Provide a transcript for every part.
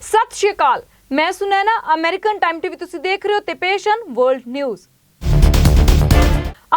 ਸਤਿ ਸ਼੍ਰੀ ਅਕਾਲ। ਮੈਂ Sunaina American time TV ਤੁਸੀਂ ਦੇਖ ਰਹੇ ਹੋ ਤੇ ਹਨ ਵਰਲਡ ਨਿਊਜ਼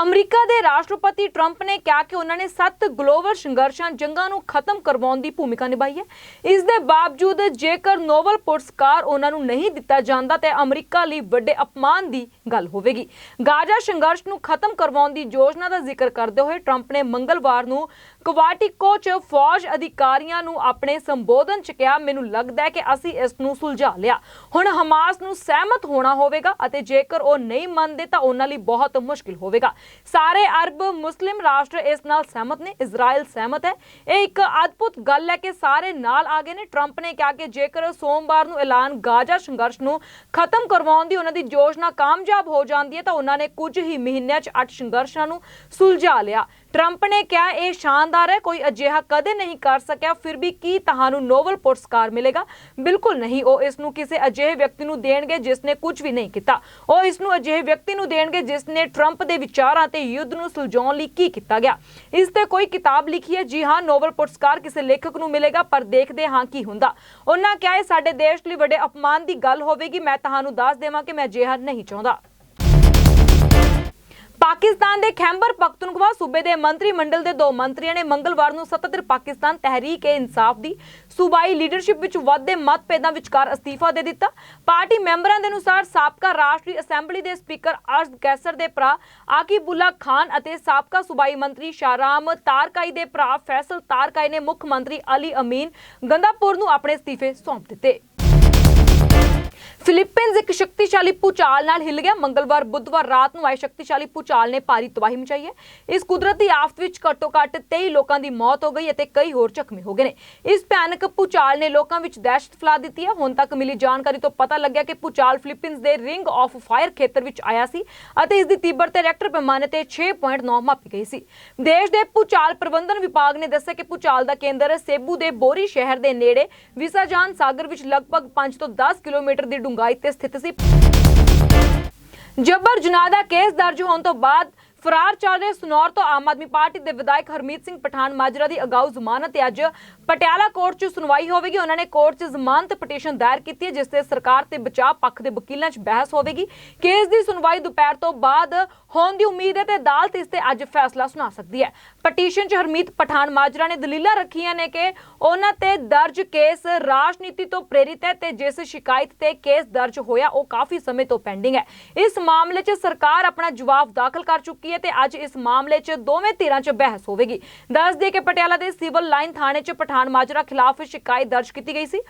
ਅਮਰੀਕਾ ਦੇ ਰਾਸ਼ਟਰਪਤੀ ਟਰੰਪ ਨੇ ਕਿਹਾ ਕਿ ਉਹਨਾਂ ਨੇ ਸੱਤ ਗਲੋਬਲ ਸੰਘਰਸ਼ਾਂ ਜੰਗਾਂ ਨੂੰ ਖਤਮ ਕਰਵਾਉਣ ਦੀ ਭੂਮਿਕਾ ਨਿਭਾਈ ਹੈ। ਇਸ ਦੇ ਬਾਵਜੂਦ ਜੇਕਰ ਨੋਬਲ ਪੁਰਸਕਾਰ ਉਹਨਾਂ ਨੂੰ ਨਹੀਂ ਦਿੱਤਾ ਜਾਂਦਾ ਤੇ ਅਮਰੀਕਾ ਲਈ ਵੱਡੇ ਅਪਮਾਨ ਦੀ ਗੱਲ ਹੋਵੇਗੀ। ਗਾਜ਼ਾ ਸੰਘਰਸ਼ ਨੂੰ ਖਤਮ ਕਰਵਾਉਣ ਦੀ ਯੋਜਨਾ ਦਾ ਜ਼ਿਕਰ ਕਰਦੇ ਹੋਏ ਟਰੰਪ ਨੇ ਮੰਗਲਵਾਰ ਨੂੰ ਕਵਾਟਿਕੋ 'ਚ ਫੌਜ ਅਧਿਕਾਰੀਆਂ ਨੂੰ ਆਪਣੇ ਸੰਬੋਧਨ 'ਚ ਕਿਹਾ, ਮੈਨੂੰ ਲੱਗਦਾ ਹੈ ਕਿ ਅਸੀਂ ਇਸ ਨੂੰ ਸੁਲਝਾ ਲਿਆ। ਹੁਣ ਹਮਾਸ ਨੂੰ ਸਹਿਮਤ ਹੋਣਾ ਹੋਵੇਗਾ ਅਤੇ ਜੇਕਰ ਉਹ ਨਹੀਂ ਮੰਨਦੇ ਤਾਂ ਉਹਨਾਂ ਲਈ ਬਹੁਤ ਮੁਸ਼ਕਿਲ ਹੋਵੇਗਾ। ਸਾਰੇ ਅਰਬ ਮੁਸਲਿਮ ਰਾਸ਼ਟਰ ਇਸ ਨਾਲ ਸਹਿਮਤ ਨੇ ਇਜ਼ਰਾਈਲ ਸਹਿਮਤ ਹੈ। ਇਹ ਇੱਕ ਅਦਭੁਤ ਗੱਲ ਹੈ ਕਿ ਸਾਰੇ ਨਾਲ ਆ ਗਏ ਨੇ। ਟਰੰਪ ਨੇ ਕਿਹਾ ਕਿ ਜੇਕਰ ਸੋਮਵਾਰ ਨੂੰ ਐਲਾਨ ਗਾਜ਼ਾ ਸੰਘਰਸ਼ ਨੂੰ ਖਤਮ ਕਰਵਾਉਣ ਦੀ ਉਹਨਾਂ ਦੀ ਯੋਜਨਾ ਕਾਮਯਾਬ ਹੋ ਜਾਂਦੀ ਹੈ, ਤਾਂ ਉਹਨਾਂ ਨੇ ਕੁਝ ਹੀ ਮਹੀਨਿਆਂ 'ਚ ਅੱਠ ਸੰਘਰਸ਼ਾਂ ਨੂੰ ਸੁਲਝਾ ਲਿਆ। ਟਰੰਪ ਨੇ ਕਿਹਾ, ਇਹ ਸ਼ਾਨਦਾਰ ਹੈ, ਕੋਈ ਅਜਿਹਾ ਕਦੇ ਨਹੀਂ ਕਰ ਸਕਿਆ, ਫਿਰ ਵੀ ਕੀ ਤੁਹਾਨੂੰ ਨੋਬਲ ਪੁਰਸਕਾਰ ਮਿਲੇਗਾ? ਬਿਲਕੁਲ ਨਹੀਂ, ਉਹ ਇਸ ਨੂੰ ਕਿਸੇ ਅਜਿਹੇ ਵਿਅਕਤੀ ਨੂੰ ਦੇਣਗੇ ਜਿਸ ਨੇ ਕੁਝ ਵੀ ਨਹੀਂ ਕੀਤਾ। ਉਹ ਇਸ ਨੂੰ ਅਜਿਹੇ ਵਿਅਕਤੀ ਨੂੰ ਦੇਣਗੇ ਜਿਸ ਨੇ ਟਰੰਪ ਦੇ ਵਿਚਾਰਾਂ ਤੇ ਯੁੱਧ ਨੂੰ ਸੁਲਝਾਉਣ ਲਈ ਕੀ ਕੀਤਾ ਗਿਆ। ਇਸ ਤੇ ਕੋਈ ਕਿਤਾਬ ਲਿਖੀ ਹੈ, ਜੀ ਹਾਂ ਨੋਬਲ ਪੁਰਸਕਾਰ ਕਿਸੇ ਲੇਖਕ ਨੂੰ ਮਿਲੇਗਾ, ਪਰ ਦੇਖਦੇ ਹਾਂ ਕੀ ਹੁੰਦਾ। ਉਹਨਾਂ ਕਿਹਾ, ਇਹ ਸਾਡੇ ਦੇਸ਼ ਲਈ ਵੱਡੇ ਅਪਮਾਨ ਦੀ ਗੱਲ ਹੋਵੇਗੀ। ਮੈਂ ਤੁਹਾਨੂੰ ਦੱਸ ਦੇਵਾਂ ਕਿ ਮੈਂ ਅਜਿਹਾ ਨਹੀਂ ਚਾਹੁੰਦਾ। ਪਾਕਿਸਤਾਨ ਦੇ ਖੈਂਬਰ ਪਖਤੂਨਖਵਾ ਸੂਬੇ ਦੇ ਮੰਤਰੀ ਮੰਡਲ ਦੇ ਦੋ ਮੰਤਰੀਆਂ ਨੇ ਮੰਗਲਵਾਰ ਨੂੰ ਸਤਤਰ ਪਾਕਿਸਤਾਨ ਤਹਿਰੀਕ-ਏ-ਇਨਸਾਫ ਦੀ ਸੂਬਾਈ ਲੀਡਰਸ਼ਿਪ ਵਿੱਚ ਵੱਧਦੇ ਮਤਭੇਦਾਂ ਵਿਚਕਾਰ ਅਸਤੀਫਾ ਦੇ ਦਿੱਤਾ। ਪਾਰਟੀ ਮੈਂਬਰਾਂ ਦੇ ਅਨੁਸਾਰ ਸਾਬਕਾ ਰਾਸ਼ਟਰੀ ਅਸੈਂਬਲੀ ਦੇ ਸਪੀਕਰ ਅਰਜ਼ ਕੈਸਰ ਦੇ ਭਰਾ ਆਕਿਬੁੱਲਾ ਖਾਨ ਅਤੇ ਸਾਬਕਾ ਸੂਬਾਈ ਮੰਤਰੀ ਸ਼ਾਹਰਾਮ ਤਾਰਕਾਈ ਦੇ ਭਰਾ ਫੈਸਲ ਤਾਰਕਾਈ ਨੇ ਮੁੱਖ ਮੰਤਰੀ ਅਲੀ ਅਮੀਨ ਗੰਦਾਪੁਰ ਨੂੰ ਆਪਣੇ ਅਸਤੀਫੇ ਸੌਂਪ ਦਿੱਤੇ। ਫਿਲੀਪੀਨਜ਼ ਇੱਕ ਸ਼ਕਤੀਸ਼ਾਲੀ ਭੂਚਾਲ ਨਾਲ ਹਿੱਲ ਗਿਆ। ਮੰਗਲਵਾਰ, ਬੁੱਧਵਾਰ ਰਾਤ ਨੂੰ ਆਏ ਸ਼ਕਤੀਸ਼ਾਲੀ ਭੂਚਾਲ ਨੇ ਭਾਰੀ ਤਬਾਹੀ ਮਚਾਈ ਹੈ। ਇਸ ਕੁਦਰਤੀ ਆਫਤ ਵਿੱਚ ਘੱਟੋ-ਘੱਟ 23 ਲੋਕਾਂ ਦੀ ਮੌਤ ਹੋ ਗਈ ਅਤੇ ਕਈ ਹੋਰ ਜ਼ਖਮੀ ਹੋ ਗਏ ਨੇ। ਇਸ ਭਿਆਨਕ ਭੂਚਾਲ ਨੇ ਲੋਕਾਂ ਵਿੱਚ ਦਹਿਸ਼ਤ ਫੈਲਾ ਦਿੱਤੀ ਹੈ। ਹੁਣ ਤੱਕ ਮਿਲੀ ਜਾਣਕਾਰੀ ਤੋਂ ਪਤਾ ਲੱਗਿਆ ਕਿ ਭੂਚਾਲ ਫਿਲੀਪੀਨਜ਼ ਦੇ ਰਿੰਗ ਆਫ ਫਾਇਰ ਖੇਤਰ ਵਿੱਚ ਆਇਆ ਸੀ ਅਤੇ ਇਸ ਦੀ ਤੀਬਰਤਾ ਰੈਕਟਰ ਪੈਮਾਨੇ ਤੇ 6.9 ਮਾਪੀ ਗਈ ਸੀ। ਦੇਸ਼ ਦੇ ਭੂਚਾਲ ਪ੍ਰਬੰਧਨ ਵਿਭਾਗ ਨੇ ਦੱਸਿਆ ਕਿ ਭੂਚਾਲ ਦਾ ਕੇਂਦਰ ਸੇਬੂ ਦੇ ਬੋਰੀ ਸ਼ਹਿਰ ਦੇ ਨੇੜੇ ਵਿਸਾਜਾਨ ਸਾਗਰ ਵਿੱਚ ਲਗਭਗ 5 ਤੋਂ 10 ਕਿਲੋਮੀਟਰ ਦੀ ਡੂੰਘਾਈ ਤੇ ਸਥਿਤ ਸੀ। ਜਬਰ ਜਨਾਦਾ ਕੇਸ ਦਰਜ ਹੋਣ ਤੋਂ ਬਾਅਦ ਫਰਾਰ ਚੱਲ ਰਹੇ ਸਨੌਰ ਤੋਂ ਆਮ ਆਦਮੀ ਪਾਰਟੀ ਦੇ ਵਿਧਾਇਕ ਹਰਮੀਤ ਸਿੰਘ ਪਠਾਨ ਮਾਜਰਾ ਦੀ ਅਗਾਊ ਜ਼ਮਾਨਤ ਅੱਜ ਪਟਿਆਲਾ ਕੋਰਟ 'ਚ ਸੁਣਵਾਈ ਹੋਵੇਗੀ। ਉਹਨਾਂ ਨੇ ਕੋਰਟ 'ਚ ਜ਼ਮਾਨਤ ਪਟੀਸ਼ਨ ਦਾਇਰ ਕੀਤੀ ਹੈ, ਜਿਸ ਤੇ ਸਰਕਾਰ ਤੇ ਬਚਾਅ ਪੱਖ ਦੇ ਵਕੀਲਾਂ 'ਚ ਬਹਿਸ ਹੋਵੇਗੀ। ਕੇਸ ਦੀ ਸੁਣਵਾਈ ਦੁਪਹਿਰ ਤੋਂ ਬਾਅਦ ਹੋਣ ਦੀ ਉਮੀਦ ਹੈ ਤੇ ਅਦਾਲਤ ਇਸ ਤੇ ਅੱਜ ਫੈਸਲਾ ਸੁਣਾ ਸਕਦੀ ਹੈ। ਪਟੀਸ਼ਨ 'ਚ ਹਰਮੀਤ ਪਠਾਨ ਮਾਜਰਾ ਨੇ ਦਲੀਲਾਂ ਰੱਖੀਆਂ ਨੇ ਕਿ ਉਹਨਾਂ ਤੇ ਦਰਜ ਕੇਸ ਰਾਜਨੀਤੀ ਤੋਂ ਪ੍ਰੇਰਿਤ ਹੈ ਤੇ ਜਿਸ ਸ਼ਿਕਾਇਤ ਤੇ ਕੇਸ ਦਰਜ ਹੋਇਆ, ਉਹ ਕਾਫੀ ਸਮੇਂ ਤੋਂ ਪੈਂਡਿੰਗ ਹੈ। ਇਸ ਮਾਮਲੇ 'ਚ ਸਰਕਾਰ ਆਪਣਾ ਜਵਾਬ ਦਾਖਲ ਕਰ ਚੁੱਕੀ ਹੈ ਤੇ ਅੱਜ ਇਸ ਮਾਮਲੇ 'ਚ ਦੋਵੇਂ ਧਿਰਾਂ 'ਚ ਬਹਿਸ ਹੋਵੇਗੀ। ਦੱਸ ਦਈਏ ਕਿ ਪਟਿਆਲਾ ਦੇ ਸਿਵਲ ਲਾਈਨ ਥਾਣੇ 'ਚ ਪਠਾਨ ਮਾਜਰਾ ਖਿਲਾਫ ਸ਼ਿਕਾਇਤ ਦਰਜ ਕੀਤੀ ਗਈ ਸੀ।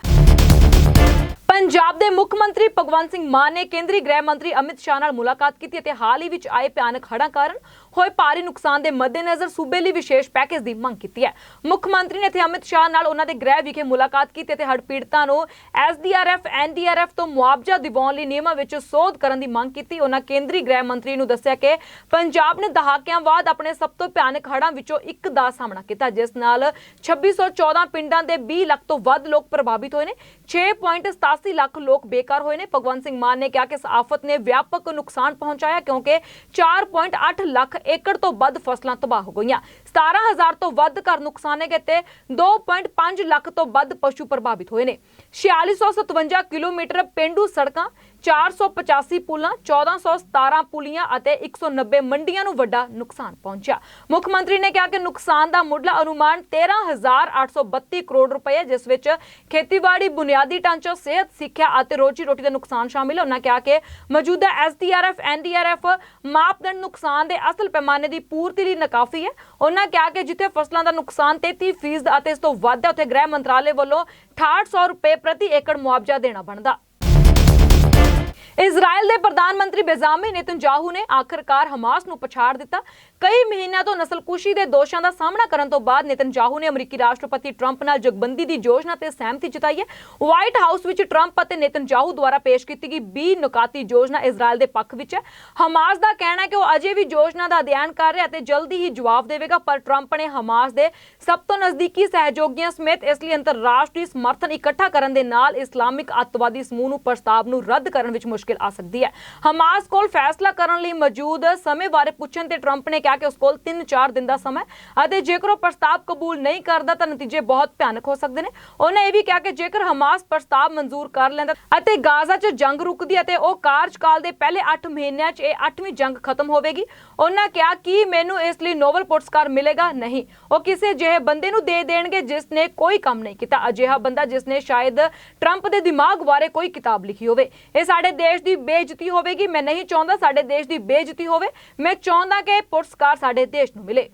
ਪੰਜਾਬ ਦੇ ਮੁੱਖ ਮੰਤਰੀ ਭਗਵੰਤ ਸਿੰਘ ਮਾਨ ਨੇ ਕੇਂਦਰੀ ਗ੍ਰਹਿ ਮੰਤਰੀ ਅਮਿਤ ਸ਼ਾਹ ਨਾਲ ਮੁਲਾਕਾਤ ਕੀਤੀ ਅਤੇ ਹਾਲ ਹੀ ਵਿੱਚ ਆਏ ਭਿਆਨਕ ਹੜ੍ਹਾਂ ਕਾਰਨ ਹੋਏ ਭਾਰੀ ਨੁਕਸਾਨ ਦੇ ਮੱਦੇਨਜ਼ਰ ਸੂਬੇ ਲਈ ਵਿਸ਼ੇਸ਼ ਪੈਕੇਜ ਦੀ ਮੰਗ ਕੀਤੀ ਹੈ। ਮੁੱਖ ਮੰਤਰੀ ਨੇ ਇੱਥੇ ਅਮਿਤ ਸ਼ਾਹ ਨਾਲ ਉਹਨਾਂ ਦੇ ਗ੍ਰਹਿ ਵਿਖੇ ਮੁਲਾਕਾਤ ਕੀਤੀ ਅਤੇ ਹੜ੍ਹ ਪੀੜਤਾਂ ਨੂੰ ਐਸਡੀਆਰਐਫ ਐਨਡੀਆਰਐਫ ਤੋਂ ਮੁਆਵਜ਼ਾ ਦਿਵਾਉਣ ਲਈ ਨਿਯਮਾਂ ਵਿੱਚ ਸੋਧ ਕਰਨ ਦੀ ਮੰਗ ਕੀਤੀ। ਉਹਨਾਂ ਕੇਂਦਰੀ ਗ੍ਰਹਿ ਮੰਤਰੀ ਨੂੰ ਦੱਸਿਆ ਕਿ ਪੰਜਾਬ ਨੇ ਦਹਾਕਿਆਂ ਬਾਅਦ ਆਪਣੇ ਸਭ ਤੋਂ ਭਿਆਨਕ ਹੜ੍ਹਾਂ ਵਿੱਚੋਂ ਇੱਕ ਦਾ ਸਾਹਮਣਾ ਕੀਤਾ, ਜਿਸ ਨਾਲ 2614 ਪਿੰਡਾਂ ਦੇ 20 ਲੱਖ ਤੋਂ ਵੱਧ ਲੋਕ ਪ੍ਰਭਾਵਿਤ ਹੋਏ ਨੇ 6.87 ਲੱਖ ਲੋਕ ਬੇਕਾਰ ਹੋਏ ਨੇ। ਭਗਵੰਤ ਸਿੰਘ ਮਾਨ ਨੇ ਕਿਹਾ ਕਿ ਇਸ ਆਫਤ ਨੇ ਵਿਆਪਕ ਨੁਕਸਾਨ ਪਹੁੰਚਾਇਆ ਕਿਉਂਕਿ 4.8 ਲੱਖ ਏਕੜ ਤੋਂ ਵੱਧ ਫਸਲਾਂ ਤਬਾਹ ਹੋ ਗਈਆਂ। 17000 ਤੋਂ ਵੱਧ ਘਰ ਨੁਕਸਾਨੇ ਗਏ ਤੇ 2.5 ਲੱਖ ਤੋਂ ਵੱਧ ਪਸ਼ੂ ਪ੍ਰਭਾਵਿਤ ਹੋਏ ਨੇ। 4657 ਕਿਲੋਮੀਟਰ ਪਿੰਡੂ ਸੜਕਾਂ 485 ਪੁਲਾਂ 1417 ਪੁਲੀਆਂ ਅਤੇ 190 ਮੰਡੀਆਂ ਨੂੰ ਵੱਡਾ ਨੁਕਸਾਨ ਪਹੁੰਚਿਆ। ਮੁੱਖ ਮੰਤਰੀ ਨੇ ਕਿਹਾ ਕਿ ਨੁਕਸਾਨ ਦਾ ਮੁੱਢਲਾ ਅਨੁਮਾਨ 13832 ਕਰੋੜ ਰੁਪਏ ਹੈ, ਜਿਸ ਵਿੱਚ ਖੇਤੀਬਾੜੀ, ਬੁਨਿਆਦੀ ਢਾਂਚਾ, ਸਿਹਤ, ਸਿੱਖਿਆ ਅਤੇ ਰੋਜੀ ਰੋਟੀ ਦਾ ਨੁਕਸਾਨ ਸ਼ਾਮਿਲ ਹੈ। ਉਹਨਾਂ ਕਿਹਾ ਕਿ ਮੌਜੂਦਾ ਐਸਡੀਆਰਐਫ ਐਨਡੀਆਰਐਫ ਮਾਪਦੰਡ ਨੁਕਸਾਨ ਦੇ ਅਸਲ ਪੈਮਾਨੇ ਦੀ ਪੂਰਤੀ ਲਈ ਨਾਕਾਫੀ ਹੈ। ਉਹਨਾਂ ਕਿਹਾ ਕਿ ਜਿੱਥੇ ਫਸਲਾਂ ਦਾ ਨੁਕਸਾਨ 33% ਅਤੇ ਇਸ ਤੋਂ ਵੱਧ ਹੈ, ਉੱਥੇ ਗ੍ਰਹਿ ਮੰਤਰਾਲੇ ਵੱਲੋਂ 6800 ਰੁਪਏ ਪ੍ਰਤੀ ਏਕੜ ਮੁਆਵਜ਼ਾ ਦੇਣਾ ਬਣਦਾ। ਇਜ਼ਰਾਈਲ ਦੇ ਪ੍ਰਧਾਨ ਮੰਤਰੀ ਬੇਜ਼ਾਮੀ ਨੇਤਨਯਾਹੂ ਨੇ ਆਖਰਕਾਰ ਹਮਾਸ ਨੂੰ ਪਛਾੜ ਦਿੱਤਾ। ਕਈ ਮਹੀਨਿਆਂ ਤੋਂ ਨਸਲਕੁਸ਼ੀ ਦੇ ਦੋਸ਼ਾਂ ਦਾ ਸਾਹਮਣਾ ਕਰਨ ਤੋਂ ਬਾਅਦ ਨੇਤਨਯਾਹੂ ਨੇ ਅਮਰੀਕੀ ਰਾਸ਼ਟਰਪਤੀ ਟਰੰਪ ਨਾਲ ਜਗਬੰਦੀ ਦੀ ਯੋਜਨਾ ਤੇ ਸਹਿਮਤੀ ਜਤਾਈ ਹੈ। ਵਾਈਟ ਹਾਊਸ ਵਿੱਚ ਟਰੰਪ ਅਤੇ ਨੇਤਨਯਾਹੂ ਦੁਆਰਾ ਪੇਸ਼ ਕੀਤੀ ਗਈ 20 ਨੁਕਾਤੀ ਯੋਜਨਾ ਇਜ਼ਰਾਈਲ ਦੇ ਪੱਖ ਵਿੱਚ ਹੈ। ਹਮਾਸ ਦਾ ਕਹਿਣਾ ਹੈ ਕਿ ਉਹ ਅਜੇ ਵੀ ਯੋਜਨਾ ਦਾ ਅਧਿਐਨ ਕਰ ਰਿਹਾ ਤੇ ਜਲਦੀ ਹੀ ਜਵਾਬ ਦੇਵੇਗਾ, ਪਰ ਟਰੰਪ ਨੇ ਹਮਾਸ ਦੇ ਸਭ ਤੋਂ ਨਜ਼ਦੀਕੀ ਸਹਿਯੋਗੀਆਂ ਸਮੇਤ ਇਸ ਲਈ ਅੰਤਰਰਾਸ਼ਟਰੀ ਸਮਰਥਨ ਇਕੱਠਾ ਕਰਨ ਦੇ ਨਾਲ ਇਸਲਾਮਿਕ ਅੱਤਵਾਦੀ ਸਮੂਹ ਨੂੰ ਪ੍ਰਸਤਾਵ ਨੂੰ ਰੱਦ ਕਰਨ ਵਿੱਚ ਮੁਸ਼ਕਿਲ ਆ ਸਕਦੀ ਹੈ। ਹਮਾਸ ਕੋਲ ਫੈਸਲਾ ਕਰਨ ਲਈ ਮੌਜੂਦ ਸਮੇਂ ਬਾਰੇ ਪੁੱਛਣ ਤੇ ਟਰੰਪ ਨੇ ਕਿਹਾ ਕਿ ਉਸ ਕੋਲ 3-4 ਦਿਨ ਦਾ ਸਮਾਂ ਅਤੇ ਜੇਕਰ ਉਹ ਪ੍ਰਸਤਾਵ ਕਬੂਲ ਨਹੀਂ ਕਰਦਾ, ਤਾਂ ਨਤੀਜੇ ਬਹੁਤ ਭਿਆਨਕ ਹੋ ਸਕਦੇ ਨੇ। ਉਹਨੇ ਇਹ ਵੀ ਕਿਹਾ ਕਿ ਜੇਕਰ ਹਮਾਸ ਪ੍ਰਸਤਾਵ ਮਨਜ਼ੂਰ ਕਰ ਲੈਂਦਾ ਅਤੇ ਗਾਜ਼ਾ 'ਚ ਜੰਗ ਰੁਕਦੀ ਅਤੇ ਉਹ ਕਾਰਜਕਾਲ ਦੇ ਪਹਿਲੇ 8 ਮਹੀਨਿਆਂ 'ਚ ਇਹ 8ਵੀਂ ਜੰਗ ਖਤਮ ਹੋਵੇਗੀ, ਉਹਨਾਂ ਕਿਹਾ ਕਿ ਮੈਨੂੰ ਇਸ ਲਈ ਨੋਬਲ ਪੁਰਸਕਾਰ ਮਿਲੇਗਾ ਨਹੀਂ। ਉਹ ਕਿਸੇ ਅਜਿਹੇ ਬੰਦੇ ਨੂੰ ਦੇ ਦੇਣਗੇ ਜਿਸ ਨੇ ਕੋਈ ਕੰਮ ਨਹੀਂ ਕੀਤਾ। ਅਜਿਹਾ ਬੰਦਾ ਜਿਸ ਨੇ ਸ਼ਾਇਦ ਟਰੰਪ ਦੇ ਦਿਮਾਗ ਬਾਰੇ ਕੋਈ ਕਿਤਾਬ ਲਿਖੀ ਹੋਵੇ। ਇਹ ਸਾਡੇ ਦੇਸ਼ ਦੀ ਬੇਇੱਜ਼ਤੀ ਹੋਵੇਗੀ? ਮੈਂ ਨਹੀਂ ਚਾਹੁੰਦਾ ਸਾਡੇ ਦੇਸ਼ ਦੀ ਬੇਇੱਜ਼ਤੀ ਹੋਵੇ। ਮੈਂ ਚਾਹੁੰਦਾ ਕਿ ਪੁਰਸਕਾਰ ਸਾਡੇ ਦੇਸ਼ ਨੂੰ ਮਿਲੇ।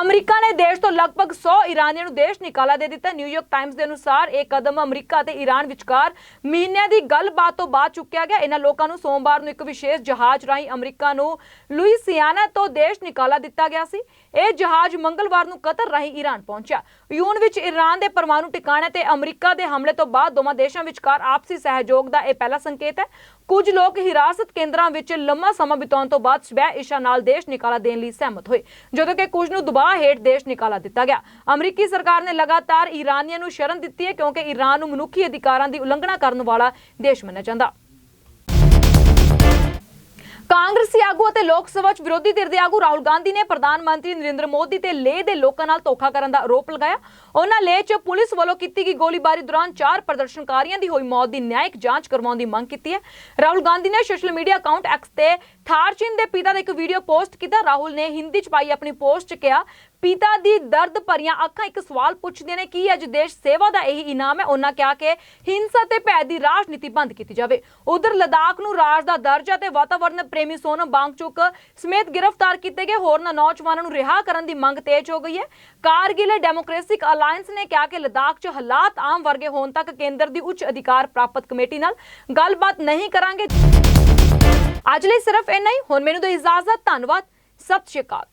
ਅਮਰੀਕਾ ਨੇ ਦੇਸ਼ ਤੋਂ ਲਗਭਗ 100 ਇਰਾਨੀਆਂ ਨੂੰ ਦੇਸ਼ ਨਿਕਾਲਾ ਦੇ ਦਿੱਤਾ। ਨਿਊਯਾਰਕ ਟਾਈਮਜ਼ ਦੇ ਅਨੁਸਾਰ ਇਹ ਕਦਮ ਅਮਰੀਕਾ ਅਤੇ ਈਰਾਨ ਵਿਚਕਾਰ ਮਹੀਨਿਆਂ ਦੀ ਗੱਲਬਾਤ ਤੋਂ ਬਾਅਦ ਚੁੱਕਿਆ ਗਿਆ। ਇਹਨਾਂ ਲੋਕਾਂ ਨੂੰ ਸੋਮਵਾਰ ਨੂੰ ਇੱਕ ਵਿਸ਼ੇਸ਼ ਜਹਾਜ਼ ਰਾਹੀਂ ਅਮਰੀਕਾ ਨੂੰ ਲੁਈਸਿਆਨਾ ਤੋਂ ਦੇਸ਼ ਨਿਕਾਲਾ ਦਿੱਤਾ ਗਿਆ ਸੀ। ਇਹ ਜਹਾਜ਼ ਮੰਗਲਵਾਰ ਨੂੰ ਕਤਰ ਰਾਹੀਂ ਈਰਾਨ ਪਹੁੰਚਿਆ। ਯੂਨ ਵਿੱਚ ਈਰਾਨ ਦੇ ਪਰਮਾਣੂ ਟਿਕਾਣੇ ਤੇ ਅਮਰੀਕਾ ਦੇ ਹਮਲੇ ਤੋਂ ਬਾਅਦ ਦੋਵਾਂ ਦੇਸ਼ਾਂ ਵਿਚਕਾਰ ਆਪਸੀ ਸਹਿਯੋਗ ਦਾ ਇਹ ਪਹਿਲਾ ਸੰਕੇਤ ਹੈ। ਕੁਝ ਲੋਕ ਹਿਰਾਸਤ ਕੇਂਦਰਾਂ ਵਿੱਚ ਲੰਮਾ ਸਮਾਂ ਬਿਤਾਉਣ ਤੋਂ ਬਾਅਦ ਸਵੈ ਇਸ਼ਾ ਨਾਲ ਦੇਸ਼ ਨਿਕਾਲਾ ਦੇਣ ਲਈ ਸਹਿਮਤ ਹੋਏ, ਜਦੋਂ ਕਿ ਕੁਝ ਨੂੰ ਦਬਾਅ ਹੇਠ ਦੇਸ਼ ਨਿਕਾਲਾ ਦਿੱਤਾ ਗਿਆ। ਅਮਰੀਕੀ ਸਰਕਾਰ ਨੇ ਲਗਾਤਾਰ ਈਰਾਨੀਆਂ ਨੂੰ ਸ਼ਰਨ ਦਿੱਤੀ ਹੈ ਕਿਉਂਕਿ ਈਰਾਨ ਨੂੰ ਮਨੁੱਖੀ ਅਧਿਕਾਰਾਂ ਦੀ ਉਲੰਘਣਾ ਕਰਨ ਵਾਲਾ ਦੇਸ਼ ਮੰਨਿਆ ਜਾਂਦਾ। ਕਾਂਗਰਸੀ ਆਗੂ ਅਤੇ ਲੋਕ ਸਭਾ ਚ ਵਿਰੋਧੀ ਧਿਰ ਦੇ ਆਗੂ ਰਾਹੁਲ ਗਾਂਧੀ ਨੇ ਪ੍ਰਧਾਨ ਮੰਤਰੀ ਨਰਿੰਦਰ ਮੋਦੀ ਤੇ ਲੇਹ ਦੇ ਲੋਕਾਂ ਨਾਲ ਧੋਖਾ ਕਰਨ ਦਾ ਆਰੋਪ ਲਗਾਇਆ। ਉਹਨਾਂ ਲੇਹ 'ਚ ਪੁਲਿਸ ਵੱਲੋਂ ਕੀਤੀ ਗਈ ਗੋਲੀਬਾਰੀ ਦੌਰਾਨ ਚਾਰ ਪ੍ਰਦਰਸ਼ਨਕਾਰੀਆਂ ਦੀ ਹੋਈ ਮੌਤ ਦੀ ਨਿਆਇਕ ਜਾਂਚ ਕਰਵਾਉਣ ਦੀ ਮੰਗ ਕੀਤੀ ਹੈ। ਰਾਹੁਲ ਗਾਂਧੀ ਨੇ ਸੋਸ਼ਲ ਮੀਡੀਆ ਅਕਾਊਂਟ ਐਕਸ ਤੇ ਥਾਰਚਿਨ ਦੇ ਪਿਤਾ ਦਾ ਇੱਕ ਵੀਡੀਓ ਪੋਸਟ ਕੀਤਾ। ਰਾਹੁਲ ਨੇ ਹਿੰਦੀ 'ਚ ਪਾਈ ਆਪਣੀ ਪੋਸਟ 'ਚ ਕਿਹਾ ਪਿਤਾ ਦੀ ਦਰਦ ਭਰੀਆਂ ਅੱਖਾਂ ਇੱਕ ਸਵਾਲ ਪੁੱਛਦੀਆਂ ਨੇ, ਕੀ ਅੱਜ ਦੇਸ਼ ਸੇਵਾ ਦਾ ਇਹੀ ਇਨਾਮ ਹੈ? ਉਹਨਾਂ ਕਿਹਾ ਕਿ ਹਿੰਸਾ ਤੇ ਭੈ ਦੀ ਰਾਜਨੀਤੀ ਬੰਦ ਕੀਤੀ ਜਾਵੇ। ਉਧਰ ਲਦਾਖ ਨੂੰ ਰਾਜ ਦਾ ਦਰਜਾ ਤੇ ਵਾਤਾਵਰਣ ਪ੍ਰੇਮੀ ਸੋਨਮ ਬਾਂਗਚੁਕ ਸਮੇਤ ਗ੍ਰਿਫਤਾਰ ਕੀਤੇ ਗਏ। ਹੋਰਨਾਂ ਨੌਜਵਾਨਾਂ ਨੂੰ ਰਿਹਾ ਕਰਨ ਦੀ ਮੰਗ ਤੇਜ਼ ਹੋ ਗਈ ਹੈ। ਕਾਰਗਿਲ ਡੈਮੋਕ੍ਰੈਟਿਕ ਅਲਾਈਅੰਸ ਨੇ ਕਿਹਾ ਕਿ ਲਦਾਖ 'ਚ ਹਾਲਾਤ ਆਮ ਵਰਗੇ ਹੋਣ ਤੱਕ ਕੇਂਦਰ ਦੀ ਉੱਚ ਅਧਿਕਾਰ ਪ੍ਰਾਪਤ ਕਮੇਟੀ ਨਾਲ ਗੱਲਬਾਤ ਨਹੀਂ ਕਰਾਂਗੇ। ਅੱਜ ਲਈ ਸਿਰਫ ਇੰਨਾ ਹੀ। ਹੁਣ ਮੈਨੂੰ ਦਿਓ ਇਜਾਜ਼ਤ। ਧੰਨਵਾਦ। ਸਤਿ ਸ਼੍ਰੀ ਅਕਾਲ।